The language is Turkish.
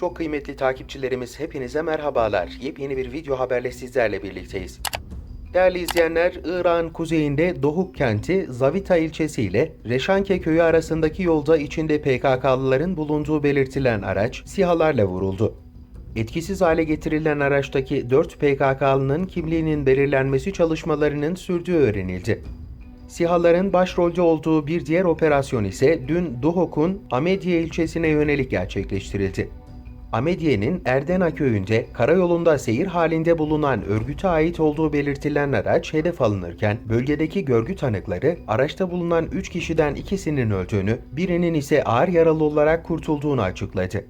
Çok kıymetli takipçilerimiz hepinize merhabalar. Yepyeni bir video haberle sizlerle birlikteyiz. Değerli izleyenler, İran kuzeyinde Dohuk kenti Zavita ilçesi ile Reşanke köyü arasındaki yolda içinde PKK'lıların bulunduğu belirtilen araç SİHA'larla vuruldu. Etkisiz hale getirilen araçtaki 4 PKK'lının kimliğinin belirlenmesi çalışmalarının sürdüğü öğrenildi. SİHA'ların başrolde olduğu bir diğer operasyon ise dün Duhok'un Amedye ilçesine yönelik gerçekleştirildi. Amedye'nin Erdena köyünde karayolunda seyir halinde bulunan örgüte ait olduğu belirtilen araç hedef alınırken bölgedeki görgü tanıkları araçta bulunan 3 kişiden ikisinin öldüğünü, birinin ise ağır yaralı olarak kurtulduğunu açıkladı.